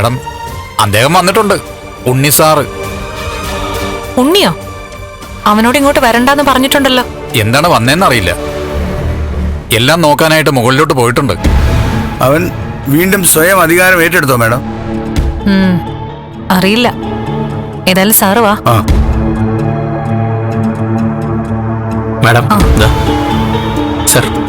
Madam അദ്ദേഹം വന്നിട്ടുണ്ട്. Unni sir ഉണ്ണിയോ? അവനോട് ഇങ്ങോട്ട് വരണ്ടെന്ന് പറഞ്ഞിട്ടുണ്ടല്ലോ. എന്താണ് വന്നേന്നറിയില്ല എല്ലാം നോക്കാനായിട്ട് മുകളിലോട്ട് പോയിട്ടുണ്ട്. അവൻ വീണ്ടും സ്വയം അധികാരം ഏറ്റെടുത്തോ മാഡം? അറിയില്ല. ഏതായാലും സാറ് വാ. ആ. മാഡം ദാ. സർ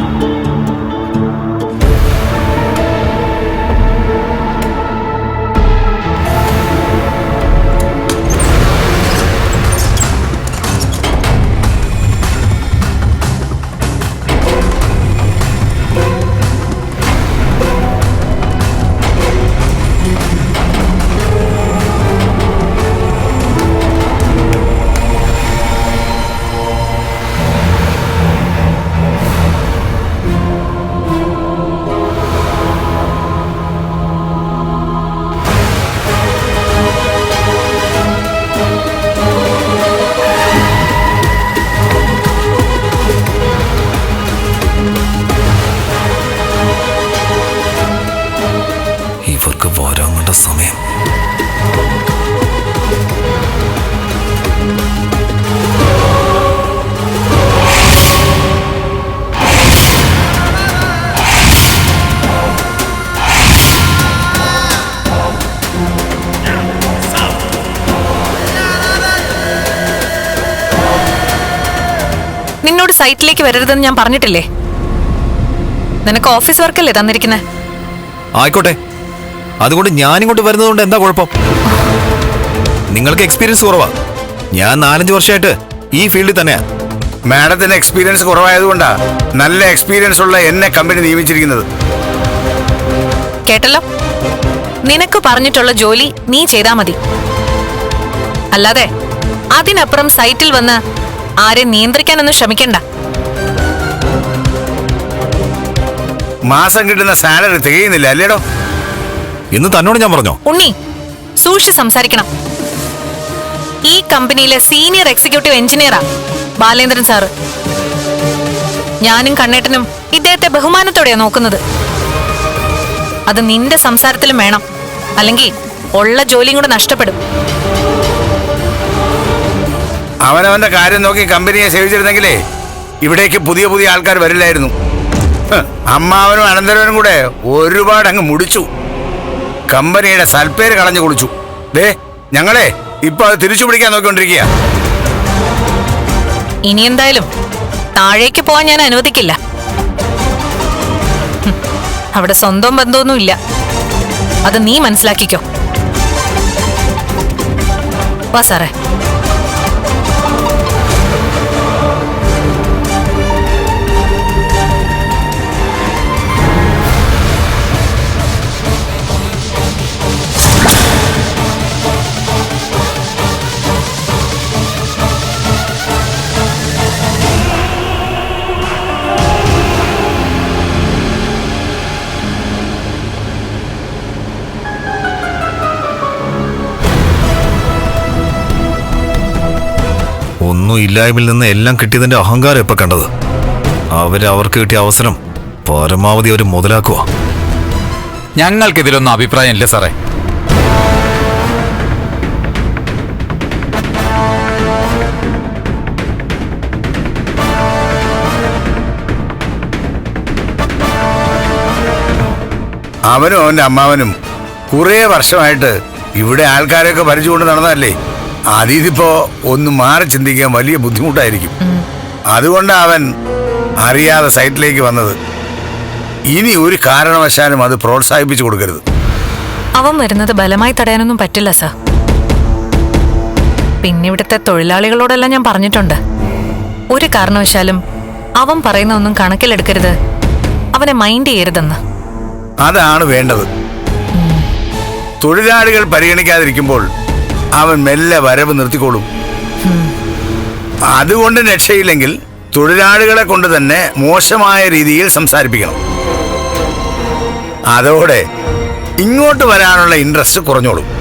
വരാങ്ങേണ്ട സമയം. നിന്നോട് സൈറ്റിലേക്ക് വരരുതെന്ന് ഞാൻ പറഞ്ഞിട്ടില്ലേ? നിനക്ക് ഓഫീസ് വർക്കല്ലേ തന്നിരിക്കുന്നത് ആയിക്കോട്ടെ. അതുകൊണ്ട് ഞാൻ ഇങ്ങോട്ട് വരുന്നതുകൊണ്ട് എന്താ കുഴപ്പം? നിങ്ങൾക്ക് എക്സ്പീരിയൻസ് കുറവാ. ഞാൻ നാലഞ്ച് വർഷമായിട്ട് ഈ ഫീൽഡിൽ തന്നെയാ. മാഡത്തിന് എക്സ്പീരിയൻസ് കുറവായതുകൊണ്ടാ നല്ല എക്സ്പീരിയൻസ് ഉള്ള എന്നെ കമ്പനി നിയമിച്ചിരിക്കുന്നത്. കേട്ടല്ലോ? നിനക്ക് പറഞ്ഞിട്ടുള്ള ജോലി നീ ചെയ്താ മതി. അല്ലാതെ അതിനപ്പുറം സൈറ്റിൽ വന്ന് ആരെ നിയന്ത്രിക്കാനൊന്നും ശ്രമിക്കണ്ട. മാസം കിട്ടുന്ന സാലറി തികയുന്നില്ല അല്ലേടോ? ഇന്ന് തന്നോട് ഞാൻ പറഞ്ഞോ? ഉണ്ണി സൂക്ഷിച്ച് സംസാരിക്കണം. ഈ കമ്പനിയിലെ സീനിയർ എക്സിക്യൂട്ടീവ് എഞ്ചിനീയറാ ബാലേന്ദ്രൻ സാറ്. ഞാനും കണ്ണേട്ടനും ഇദ്ദേഹത്തെ ബഹുമാനത്തോടെയാണ് നോക്കുന്നത്. അത് നിന്റെ സംസാരത്തിലും വേണം. അല്ലെങ്കിൽ ഉള്ള ജോലിയും കൂടെ നഷ്ടപ്പെടും. അവനവന്റെ കാര്യം നോക്കി കമ്പനിയെ സേവിച്ചിരുന്നെങ്കിലേ ഇവിടേക്ക് പുതിയ പുതിയ ആൾക്കാർ വരില്ലായിരുന്നു. അമ്മാവനും അനന്തരവനും കൂടെ ഒരുപാട് അങ്ങ് മുടിച്ചു. കമ്പനിയുടെ സൽപ്പേര് കളഞ്ഞു കുളിച്ചു. ദേ ഞങ്ങളെ ഇപ്പൊ അത് തിരിച്ചു പിടിക്കാൻ നോക്കിക്കൊണ്ടിരിക്കുക ഇനി എന്തായാലും താഴേക്ക് പോവാൻ ഞാൻ അനുവദിക്കില്ല. അവിടെ സ്വന്തം ബന്ധമൊന്നുമില്ല. അത് നീ മനസ്സിലാക്കിക്കോ. വാ സാറേ. ഒന്നും ഇല്ലായ്മയിൽ നിന്ന് എല്ലാം കിട്ടിയതിന്റെ അഹങ്കാരം ഇപ്പൊ കണ്ടത്. അവർ അവർക്ക് കിട്ടിയ അവസരം പരമാവധി അവർ മുതലാക്കുക. ഞങ്ങൾക്കിതിലൊന്നും അഭിപ്രായം ഇല്ല സാറേ. അവനും അവന്റെ അമ്മാവനും കുറേ വർഷമായിട്ട് ഇവിടെ ആൾക്കാരെയൊക്കെ ഭരിച്ചുകൊണ്ട് നടന്നതല്ലേ? അതിതിപ്പോ ഒന്ന് മാറി ചിന്തിക്കാൻ വലിയ ബുദ്ധിമുട്ടായിരിക്കും. അതുകൊണ്ട് അവൻ അറിയാതെ സൈറ്റിലേക്ക് വന്നത്. ഇനി ഒരു കാരണവശാലും അത് പ്രോത്സാഹിപ്പിച്ചു കൊടുക്കരുത്. അവൻ വരുന്നത് ബലമായി തടയാനൊന്നും പറ്റില്ല സർ. പിന്നെ ഇവിടുത്തെ തൊഴിലാളികളോടെല്ലാം ഞാൻ പറഞ്ഞിട്ടുണ്ട്. ഒരു കാരണവശാലും അവൻ പറയുന്ന ഒന്നും കണക്കിലെടുക്കരുത്. അവനെ മൈൻഡ് ചെയ്യരുതെന്ന്. അതാണ് വേണ്ടത്. തൊഴിലാളികൾ പരിഗണിക്കാതിരിക്കുമ്പോൾ അവൻ മെല്ലെ വരവ് നിർത്തിക്കോളും. അതുകൊണ്ട് രക്ഷയില്ലെങ്കിൽ തൊഴിലാളികളെ കൊണ്ട് തന്നെ മോശമായ രീതിയിൽ സംസാരിപ്പിക്കണം. അതോടെ ഇങ്ങോട്ട് വരാനുള്ള ഇൻട്രസ്റ്റ് കുറഞ്ഞോളും.